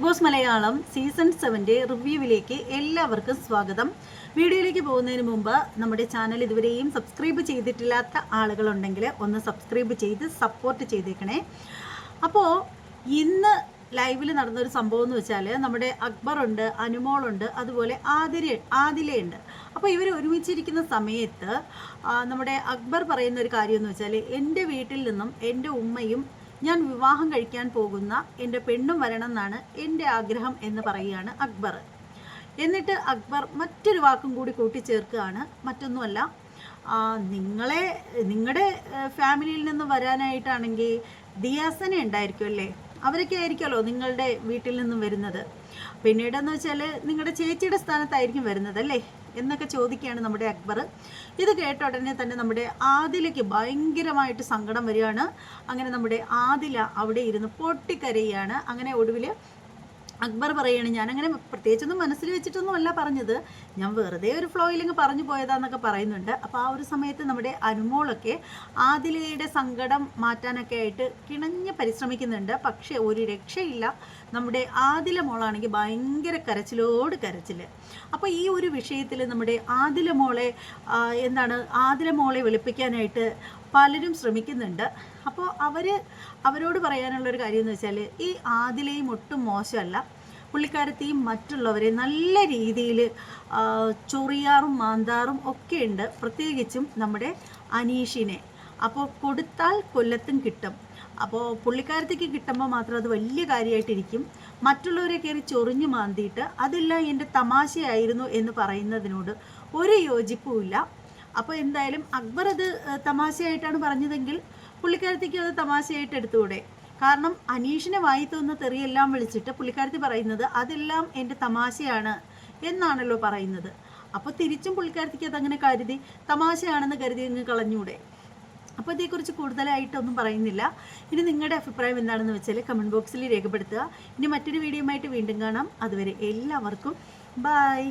Boss Malayalam season സെവന്റെ റിവ്യൂവിലേക്ക് എല്ലാവർക്കും സ്വാഗതം. വീഡിയോയിലേക്ക് പോകുന്നതിന് മുമ്പ് നമ്മുടെ ചാനൽ ഇതുവരെയും സബ്സ്ക്രൈബ് ചെയ്തിട്ടില്ലാത്ത ആളുകളുണ്ടെങ്കിൽ ഒന്ന് സബ്സ്ക്രൈബ് ചെയ്ത് സപ്പോർട്ട് ചെയ്തേക്കണേ. അപ്പോൾ ഇന്ന് ലൈവിൽ നടന്നൊരു സംഭവം എന്ന് വെച്ചാൽ നമ്മുടെ അക്ബറുണ്ട് അനുമോളുണ്ട് അതുപോലെ ആതിര ആതിലയുണ്ട് അപ്പോൾ ഇവർ ഒരുമിച്ചിരിക്കുന്ന സമയത്ത് നമ്മുടെ അക്ബർ പറയുന്ന ഒരു കാര്യം എന്ന് വെച്ചാൽ എന്റെ വീട്ടിൽ നിന്നും എന്റെ ഉമ്മയും ഞാൻ വിവാഹം കഴിക്കാൻ പോകുന്ന എന്റെ പെണ്ണും വരണം എന്നാണ് എന്റെ ആഗ്രഹം എന്ന് പറയുകയാണ് അക്ബർ. എന്നിട്ട് അക്ബർ മറ്റൊരു വാക്കും കൂടി കൂട്ടിച്ചേർക്കുകയാണ്. മറ്റൊന്നുമല്ല നിങ്ങളെ നിങ്ങളുടെ ഫാമിലിയിൽ നിന്ന് വരാനായിട്ടാണെങ്കിൽ ദിയാസന ഉണ്ടായിരിക്കും അല്ലേ? അവരൊക്കെ ആയിരിക്കുമല്ലോ നിങ്ങളുടെ വീട്ടിൽ നിന്നും വരുന്നത്. പിന്നീടെന്ന് വെച്ചാൽ നിങ്ങളുടെ ചേച്ചിയുടെ സ്ഥാനത്തായിരിക്കും വരുന്നത് അല്ലേ? എന്നൊക്കെ ചോദിക്കുകയാണ് നമ്മുടെ അക്ബർ. ഇത് കേട്ട ഉടനെ തന്നെ നമ്മുടെ ആദിലയ്ക്ക് ഭയങ്കരമായിട്ട് സങ്കടം വരികയാണ്. അങ്ങനെ നമ്മുടെ ആദില അവിടെ ഇരുന്ന് പൊട്ടിക്കരയാണ് അങ്ങനെ ഒടുവിൽ അക്ബർ പറയുകയാണ് ഞാനങ്ങനെ പ്രത്യേകിച്ചൊന്നും മനസ്സിൽ വെച്ചിട്ടൊന്നും അല്ല പറഞ്ഞത്. ഞാൻ വെറുതെ ഒരു ഫ്ലോയിലിങ് പറഞ്ഞു പോയതാന്നൊക്കെ പറയുന്നുണ്ട്. അപ്പോൾ ആ ഒരു സമയത്ത് നമ്മുടെ അനുമോളൊക്കെ ആദിലയുടെ സങ്കടം മാറ്റാനൊക്കെ ആയിട്ട് കിണഞ്ഞ് പരിശ്രമിക്കുന്നുണ്ട്. പക്ഷേ ഒരു രക്ഷയില്ല. നമ്മുടെ ആദില മോളാണെങ്കിൽ ഭയങ്കര കരച്ചിലോട് കരച്ചിൽ അപ്പോൾ ഈ ഒരു വിഷയത്തിൽ നമ്മുടെ ആദില മോളെ എന്താണ് ആദില മോളെ വെളുപ്പിക്കാനായിട്ട് പലരും ശ്രമിക്കുന്നുണ്ട്. അപ്പോൾ അവർ അവരോട് പറയാനുള്ളൊരു കാര്യം എന്ന് വെച്ചാൽ ഈ ആദിലയും ഒട്ടും മോശമല്ല. പുള്ളിക്കാരത്തെയും മറ്റുള്ളവരെ നല്ല രീതിയിൽ ചൊറിയാറും മാന്താറും ഒക്കെ ഉണ്ട്. പ്രത്യേകിച്ചും നമ്മുടെ അനീഷിനെ. അപ്പോൾ കൊടുത്താൽ കൊല്ലത്തും കിട്ടും. അപ്പോൾ പുള്ളിക്കാരത്തേക്ക് കിട്ടുമ്പോൾ മാത്രം അത് വലിയ കാര്യമായിട്ടിരിക്കും മറ്റുള്ളവരെ കയറി ചൊറിഞ്ഞു മാന്തിയിട്ട് അതെല്ലാം എന്റെ തമാശയായിരുന്നു എന്ന് പറയുന്നതിനോട് ഒരു യോജിപ്പുമില്ല അപ്പോൾ എന്തായാലും അക്ബർ അത് തമാശയായിട്ടാണ് പറഞ്ഞതെങ്കിൽ പുള്ളിക്കാരത്തേക്ക് അത് തമാശയായിട്ട് എടുത്തുകൂടെ? കാരണം അനീഷിനെ വായി തോന്നുന്ന തെറിയെല്ലാം വിളിച്ചിട്ട് പുള്ളിക്കാരത്തി പറയുന്നത് അതെല്ലാം എന്റെ തമാശയാണ് എന്നാണല്ലോ പറയുന്നത്. അപ്പോൾ തിരിച്ചും പുള്ളിക്കാരത്തിക്ക് അതങ്ങനെ കരുതി. തമാശയാണെന്ന് കരുതി ഇങ്ങ് കളഞ്ഞൂടെ. അപ്പോൾ ഇതേക്കുറിച്ച് കൂടുതലായിട്ടൊന്നും പറയുന്നില്ല. ഇനി നിങ്ങളുടെ അഭിപ്രായം എന്താണെന്ന് വെച്ചാൽ കമന്റ് ബോക്സിൽ രേഖപ്പെടുത്തുക. ഇനി മറ്റൊരു വീഡിയോയുമായിട്ട് വീണ്ടും കാണാം. അതുവരെ എല്ലാവർക്കും ബായ്